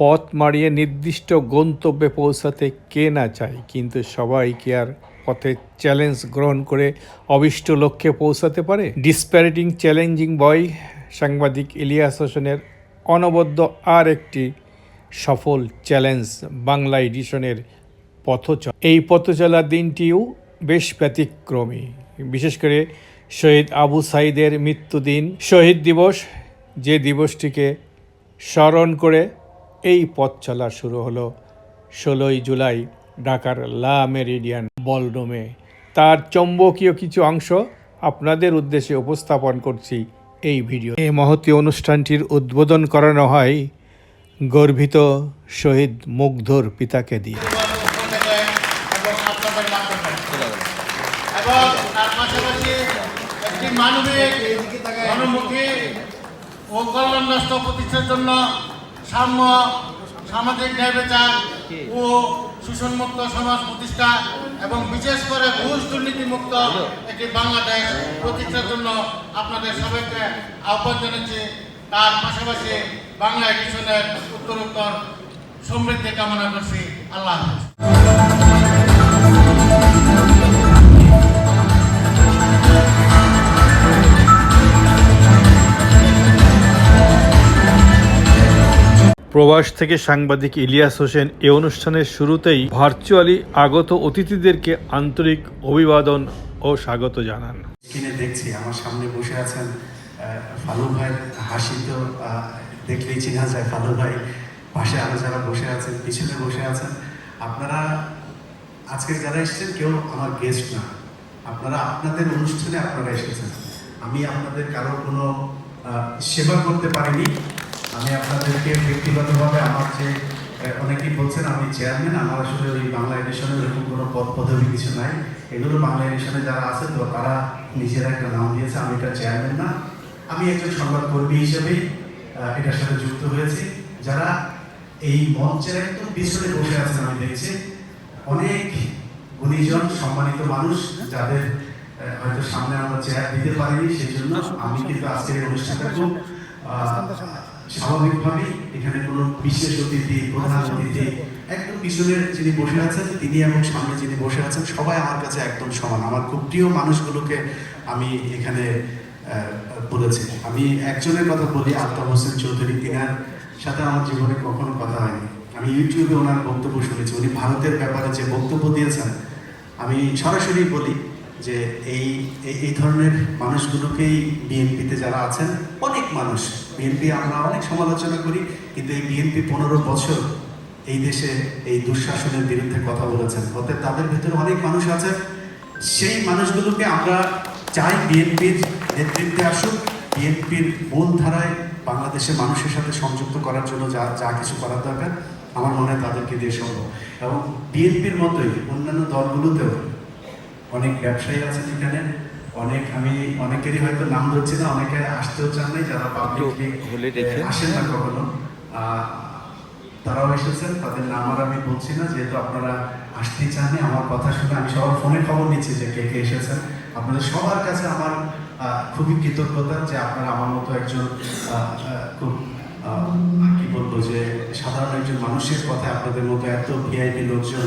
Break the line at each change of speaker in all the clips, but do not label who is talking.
পথ মারিয়ে নির্দিষ্ট গন্তব্যে পৌঁছাতে কে না চায়, কিন্তু সবাই কি আর পথে চ্যালেঞ্জ গ্রহণ করে অবিষ্ট লক্ষ্যে পৌঁছাতে পারে? ডিসপ্যারেটিং চ্যালেঞ্জিং বয় সাংবাদিক ইলিয়াস হোসেনের অনবদ্য আর একটি সফল চ্যালেঞ্জ বাংলা এডিশনের পথচলা। এই পথচলার দিনটিও বেশ ব্যতিক্রমী। বিশেষ করে শহীদ আবু সাইদের মৃত্যুদিন, শহীদ দিবস, যে দিবসটিকে স্মরণ করে এই পথ চলা শুরু হলো ষোলোই জুলাই ঢাকার লা মেরিডিয়ান বলরুমে তার চৌম্বকীয় কিছু অংশ আপনাদের উদ্দেশ্যে উপস্থাপন করছি এই ভিডিও। এই মহতী অনুষ্ঠানটির উদ্বোধন করানো হয় গর্বিত শহীদ মুগ্ধর পিতাকে দিয়ে।
মানবিক ও কল্যাণ রাষ্ট্র প্রতিষ্ঠার জন্য সাম্য, সামাজিক ন্যায় বিচার ও শোষণমুক্ত সমাজ প্রতিষ্ঠা এবং বিশেষ করে ঘুষ দুর্নীতি মুক্ত একটি বাংলাদেশ প্রতিষ্ঠার জন্য আপনাদের সবাইকে আহ্বান জানাচ্ছি। তার পাশাপাশি বাংলা এডিশনের উত্তর উত্তর সমৃদ্ধি কামনা করছি। আল্লাহ হাফেজ।
প্রবাস থেকে সাংবাদিক ইলিয়াস হোসেন এ অনুষ্ঠানের শুরুতেই ভার্চুয়ালি আগত অতিথিদেরকে আন্তরিক অভিবাদন ও স্বাগত জানান।
স্ক্রিনে দেখছি, আমার সামনে বসে আছেন ফালু ভাই, হাসি তো দেখলেই চেনা যায় ফালু ভাই। পাশে আরও যারা বসে আছেন, পিছনে বসে আছেন, আপনারা আজকে যারা এসেছেন কেউ আমার গেস্ট না। আপনারা আপনাদের অনুষ্ঠানে আপনারা এসেছেন। আমি আপনাদের কারও কোনো সেবা করতে পারিনি। আমি আপনাদেরকে ব্যক্তিগতভাবে আমার যে অনেকেই বলছেন আমি চেয়ারম্যান আমার আসলে ওই বাংলা এডিশনের এরকম কোনো পদ পদবি কিছু নাই। এগুলো বাংলা এডিশনে যারা আছে তো তারা নিজেরা একটা নাম দিয়েছে, আমি এটা চেয়ারম্যান না। আমি একজন সংবাদকর্মী হিসেবেই এটার সাথে যুক্ত হয়েছি। যারা এই মঞ্চের একদম পিছনে বসে আছেন, আমি দেখছি, অনেক গুণীজন, সম্মানিত মানুষ যাদের হয়তো সামনে আমরা চেয়ার দিতে পারিনি সেই জন্য আমি কিন্তু আজকের এই অনুষ্ঠানটা খুব স্বাভাবিকভাবেই এখানে কোনো বিশেষ অতিথি, প্রধান অতিথি, একদম পিছনের যিনি বসে আছেন, তিনি এবং সামনে যিনি বসে আছেন, সবাই আমার কাছে একদম সমান। আমার খুব প্রিয় মানুষগুলোকে আমি এখানে বলেছি। আমি একজনের কথা বলি আলতাফ হোসেন চৌধুরী। তিনার সাথে আমার জীবনে কখনো কথা হয়নি। আমি ইউটিউবে ওনার বক্তব্য শুনেছি। উনি ভারতের ব্যাপারে যে বক্তব্য দিয়েছেন, আমি সরাসরি বলি যে এই- এই ধরনের মানুষগুলোকেই বিএনপিতে যারা আছেন, অনেক মানুষ বিএনপি আমরা অনেক সমালোচনা করি, কিন্তু এই বিএনপি পনেরো বছর এই দেশে এই দুঃশাসনের বিরুদ্ধে কথা বলেছেন। অর্থাৎ তাদের ভিতরে অনেক মানুষ আছে। সেই মানুষগুলোকে আমরা চাই বিএনপির নেতৃত্বে আসুক, বিএনপির মূল ধারায় বাংলাদেশের মানুষের সাথে সংযুক্ত করার জন্য যা যা কিছু করার দরকার, আমার মনে হয় তাদেরকে দিয়ে সম্ভব। এবং বিএনপির মতোই অন্যান্য দলগুলোতেও অনেক ব্যবসায়ী আছেন এখানে অনেক আমি অনেকেরই হয়তো নাম ধরছি না অনেকে আসতেও চান নাই যারা পাবলিকলি আসেন না কখনো। তারাও এসেছেন তাদের নাম আর আমি বলছি না যেহেতু আপনারা আসতেই চাননি আমার কথা শুনে আমি সবার ফোনে খবর নিচ্ছি যে কে কে এসেছেন। আপনাদের সবার কাছে আমার খুবই কৃতজ্ঞতা যে আপনারা আমার মতো একজন খুব কি বলব যে সাধারণ একজন মানুষের কথা আপনাদের মতো এত ভিআইপি লোকজন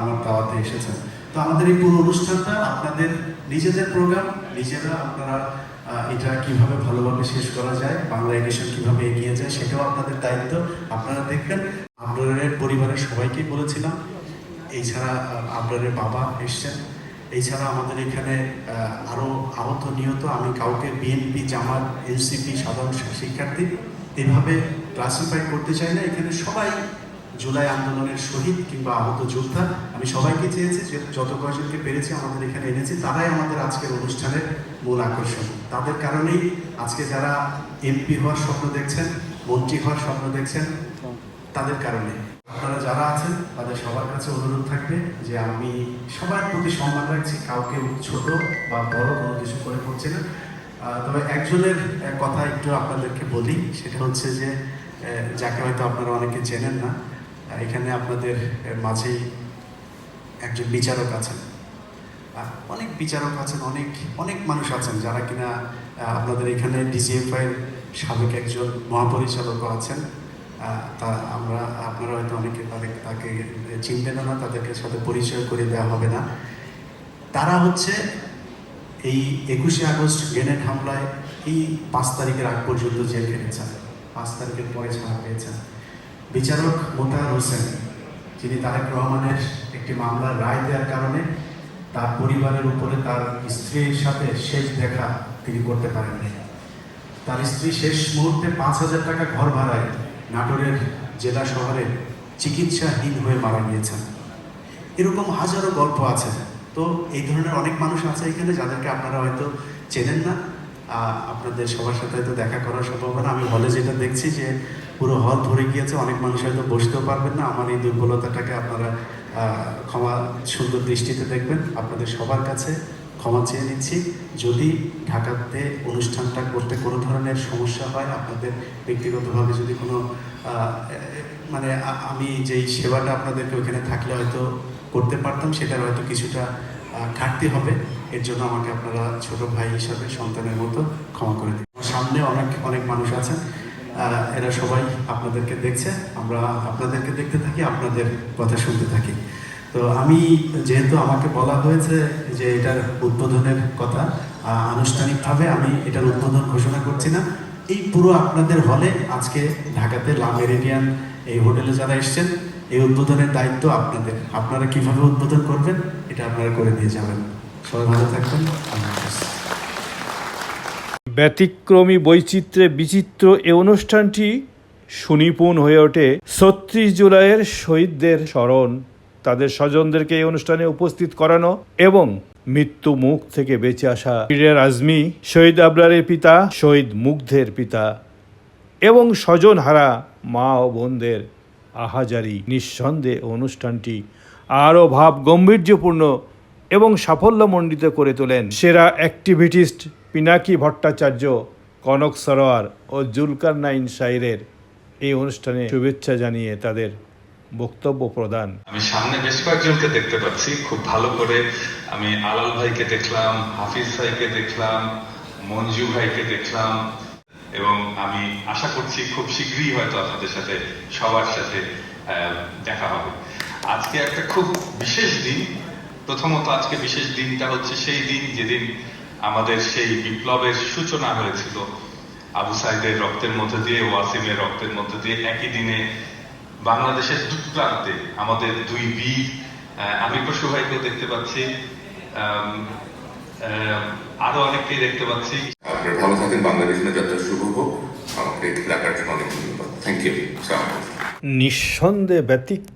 আমার দাওয়াতে এসেছেন। তো আমাদের এই পুরো অনুষ্ঠানটা আপনাদের নিজেদের প্রোগ্রাম নিজেরা আপনারা এটা কীভাবে ভালোভাবে শেষ করা যায় বাংলা এডিশন কীভাবে এগিয়ে যায় সেটাও আপনাদের দায়িত্ব। আপনারা দেখবেন আপনাদের পরিবারের সবাইকেই বলেছিলাম এছাড়া আপনাদের বাবা এসছেন। এছাড়া আমাদের এখানে আহ, আরও আহত নিহত আমি কাউকে বিএনপি জামাত এনসিপি সাধারণ শিক্ষার্থী এভাবে ক্লাসিফাই করতে চাই না। এখানে সবাই জুলাই আন্দোলনের শহীদ কিংবা আহত যোদ্ধা, আমি সবাইকে চেয়েছি যে যত কয়জনকে পেরেছি, আমাদের এখানে এনেছি, তারাই আমাদের আজকের অনুষ্ঠানের মূল আকর্ষণ। তাদের কারণেই আজকে যারা এমপি হওয়ার স্বপ্ন দেখছেন, মন্ত্রী হওয়ার স্বপ্ন দেখছেন, তাদের কারণে। আপনারা যারা আছেন, তাদের সবার কাছে অনুরোধ থাকবে যে আমি সবার প্রতি সম্মান রাখছি, কাউকে ছোট বা বড় কোনো কিছু করে করছি না। তবে একজনের কথা একটু আপনাদেরকে বলি, সেটা হচ্ছে যে যাকে হয়তো আপনারা অনেকে চেনেন না এখানে আপনাদের মাঝেই একজন বিচারক আছেন। অনেক বিচারক আছেন, অনেক অনেক মানুষ আছেন যারা কিনা আপনাদের এখানে ডিজিএফআই সাবেক একজন মহাপরিচালকও আছেন। তা আমরা, আপনারা হয়তো অনেকে তাদের, তাকে চিনবেন না, তাদেরকে সাথে পরিচয় করে দেওয়া হবে না। তারা হচ্ছে এই একুশে আগস্ট গ্রেনেড হামলায় এই পাঁচ তারিখের আগ পর্যন্ত জেল খেটেছেন। পাঁচ তারিখের পরে ছাড়া পেয়েছেন। বিচারক মোতাহার হোসেন, যিনি তারেক রহমানের একটি মামলার রায় দেওয়ার কারণে তার পরিবারের উপরে তার স্ত্রীর সাথে শেষ দেখা তিনি করতে পারেননি। তার স্ত্রী শেষ মুহূর্তে পাঁচ হাজার টাকা ঘর ভাড়ায় নাটোরের জেলা শহরে চিকিৎসাহীন হয়ে মারা গিয়েছেন। এরকম হাজারো গল্প আছে। তো এই ধরনের অনেক মানুষ আছে এখানে যাদেরকে আপনারা হয়তো চেনেন না। আপনাদের সবার সাথে হয়তো দেখা করার সম্ভাবনা আমি হলে যেটা দেখছি যে পুরো হল ভরে গিয়েছে, অনেক মানুষ হয়তো বসতেও পারবেন না। আমার এই দুর্বলতাটাকে আপনারা ক্ষমা, সুন্দর দৃষ্টিতে দেখবেন। আপনাদের সবার কাছে ক্ষমা চেয়ে নিচ্ছি। যদি ঢাকাতে অনুষ্ঠানটা করতে কোনো ধরনের সমস্যা হয়, আপনাদের ব্যক্তিগতভাবে যদি কোনো মানে আমি যেই সেবাটা আপনাদেরকে ওখানে থাকলে হয়তো করতে পারতাম, সেটার হয়তো কিছুটা ঘাটতি হবে। এর জন্য আমাকে আপনারা ছোট ভাই হিসাবে সন্তানের মতো ক্ষমা করে দিন। সামনে অনেক অনেক মানুষ আছেন। এরা সবাই আপনাদেরকে দেখছে, আমরা আপনাদেরকে দেখতে থাকি, আপনাদের কথা শুনতে থাকি। তো আমি যেহেতু আমাকে বলা হয়েছে যে এটার উদ্বোধনের কথা আনুষ্ঠানিকভাবে আমি এটার উদ্বোধন ঘোষণা করছি না। এই পুরো আপনাদের হলে আজকে ঢাকাতে লা মেরিডিয়ান এই হোটেলে যারা এসেছেন, এই উদ্বোধনের দায়িত্ব আপনাদের। আপনারা কীভাবে উদ্বোধন করবেন, এটা আপনারা করে দিয়ে যাবেন। সবাই ভালো থাকবেন। আল্লাহ হাফেজ।
ব্যতিক্রমী বৈচিত্র্যে বিচিত্র এ অনুষ্ঠানটি সুনিপুণ হয়ে ওঠে ছত্রিশ জুলাইয়ের শহীদদের স্মরণ। তাদের স্বজনদেরকে এই অনুষ্ঠানে উপস্থিত করানো এবং মৃত্যু মুখ থেকে বেঁচে আসা পীরের আজমি, শহীদ আবরারের পিতা, শহীদ মুগ্ধের পিতা এবং স্বজন হারা মা ও বোনদের আহাজারি। নিঃসন্দেহে অনুষ্ঠানটি আরও ভাব গম্ভীর্যপূর্ণ এবং সাফল্যমণ্ডিত করে তোলেন সেরা অ্যাক্টিভিটিস্ট পিনাকি ভট্টাচার্য, কনক সরোয়ার ও জুলকার নাইন সাইরের এই অনুষ্ঠানে শুভেচ্ছা জানিয়ে তাদের বক্তব্য প্রদান।
আমি সামনে বেশ কয়েকজনকে দেখতে পাচ্ছি, খুব ভালো করে। আমি আলাল ভাইকে দেখলাম, হাফিজ ভাইকে দেখলাম, মঞ্জু ভাইকে দেখলাম এবং আমি আশা করছি খুব শীঘ্রই হয়তো আপনাদের সাথে, সবার সাথে দেখা হবে। আজকে একটা খুব বিশেষ দিন। প্রথমত আজকে বিশেষ দিনটা হচ্ছে সেই দিন যেদিন আমাদের সেই বিপ্লবের সূচনা হয়েছিল। আবু সাইদের রক্তের মধ্যে দিয়ে ওয়াসিমের রক্তের মধ্যে দিয়ে একই দিনে বাংলাদেশের দু প্রান্তে আমাদের দুই বীর আমি পশু ভাইকেও দেখতে পাচ্ছি। আরও অনেককেই দেখতে পাচ্ছি।
আপনারা ভালো থাকেন বাংলাদেশ যাত্রা শুভ হোক। আমাকে ডাকার জন্য অনেক ধন্যবাদ। থ্যাংক ইউ
নিঃসন্দেহে ব্যতিক্রমী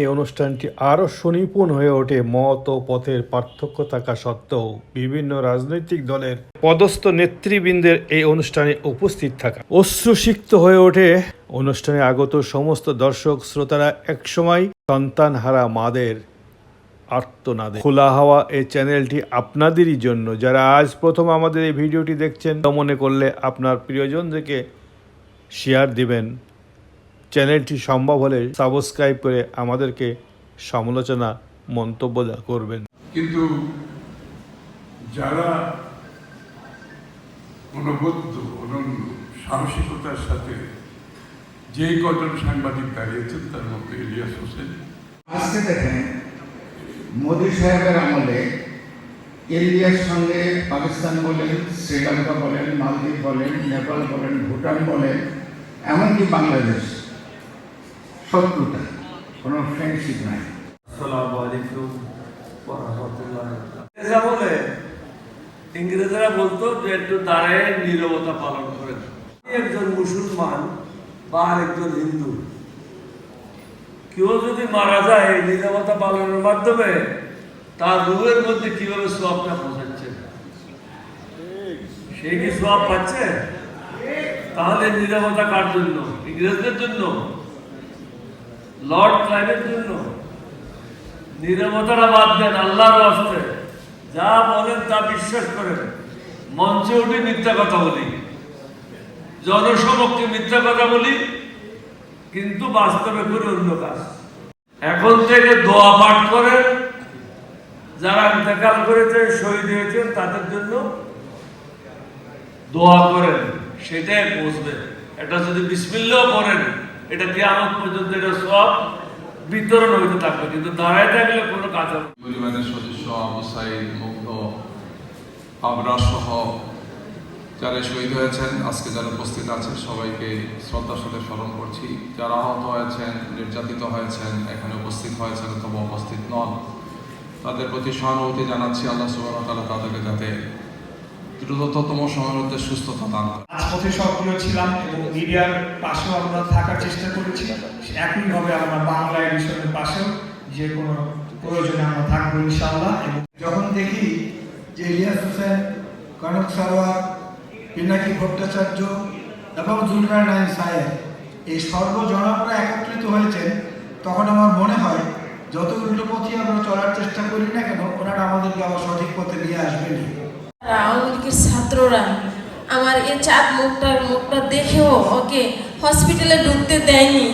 এই অনুষ্ঠানটি আরও সুনিপুণ হয়ে ওঠে। মত ও পথের পার্থক্য থাকা সত্ত্বেও বিভিন্ন রাজনৈতিক দলের পদস্থ নেতৃবৃন্দের এই অনুষ্ঠানে উপস্থিত থাকা। অশ্রুসিক্ত হয়ে ওঠে। অনুষ্ঠানে আগত সমস্ত দর্শক শ্রোতারা একসময় সন্তান হারা মাদের আর্তনাদে। খোলা হাওয়া এই চ্যানেলটি আপনাদেরই জন্য। যারা আজ প্রথম আমাদের এই ভিডিওটি দেখছেন, মনে করলে আপনার প্রিয়জনদেরকে শেয়ার দিবেন। চ্যানেলটি সম্ভব হলে সাবস্ক্রাইব করে আমাদেরকে সমালোচনা মন্তব্য করবেন।
কিন্তু যারা অনবদ্য অনন্য সাহসিকতার সাথে যেই কজন সাংবাদিক দাঁড়িয়েছেন তার মধ্যে ইলিয়াস হোসেন।
আজকে দেখেন মোদী সাহেবের আমলে ইন্ডিয়ার সঙ্গে পাকিস্তান বলেন শ্রীলঙ্কা বলেন মালদ্বীপ বলেন নেপাল বলেন ভুটান বলেন এমনকি বাংলাদেশ। শত্রুতা কোনো ফ্রেন্ডশিপ নাই।
আসসালামু আলাইকুম ওয়া ইংরেজরা বলে ইংরেজরা বলতো যে একটু দাঁড়ায় নীরবতা পালন করেন। একজন মুসলমান বা আরেকজন হিন্দু কেউ যদি মারা যায় এই নীরবতা পালনের মাধ্যমে তার রুহের মধ্যে কীভাবে সোয়াবটা পৌঁছাচ্ছে সে কি সোয়াব পাচ্ছে? তাহলে নীরবতা কার জন্য? ইংরেজদের জন্য? লর্ড ক্লাইভের জন্য নিরবতারা বাদ দেন, আল্লাহর রাস্তে। যা বলেন তা বিশ্বাস করেন। মঞ্চে উঠে মিথ্যা কথা বলি। জনসমক্ষে মিথ্যা কথা বলি, কিন্তু বাস্তবে করে অন্য কাজ। এখন থেকে দোয়া পাঠ করেন। যারা ইন্তেকাল করেছে, শহীদ হয়েছেন, তাদের জন্য দোয়া করেন। সেটাই পৌঁছবে এটা যদি বিসমিল্লাও করেন এটা কেয়ামত পর্যন্ত এটা সব বিতরণ হইতে থাকবে, কিন্তু দাঁড়ায় থাকলে কোনো কাজ হবে
পরিবারের সদস্য, আবু মুগ্ধ সহ যারা শহীদ হয়েছেন, আজকে যারা উপস্থিত আছেন, সবাইকে শ্রদ্ধার সাথে স্মরণ করছি। যারা আহত হয়েছেন, নির্যাতিত হয়েছেন, এখানে উপস্থিত হয়েছেন, অথবা উপস্থিত নন, তাদের প্রতি সহানুভূতি জানাচ্ছি। আল্লাহ সুবাহ তাদেরকে যাতে দ্রুততম সময়ের মধ্যে সুস্থতা দান করেন।
রাজপথে সক্রিয় ছিলাম এবং মিডিয়ার পাশেও আমরা থাকার চেষ্টা করেছি। একইভাবে আমরা বাংলা এডিশনের পাশেও যে কোনো প্রয়োজনে আমরা থাকব ইনশাআল্লাহ। এবং
যখন দেখি যে ইলিয়াস হোসেন, কনক সারোয়ার, পিনাকি ভট্টাচার্য এবং জুলকার নাইন সাহেব এই সর্বজনকরা একত্রিত হয়েছেন, তখন আমার মনে হয় যত উল্টো পথে আমরা চলার চেষ্টা করি না কেন, ওনারা আমাদেরকে আবার সঠিক পথে নিয়ে আসবেনি
আওয়ামী ছাত্ররা আমার এ চাঁদ মুখটার মুখটা দেখেও ওকে হসপিটালে ঢুকতে দেয়নি।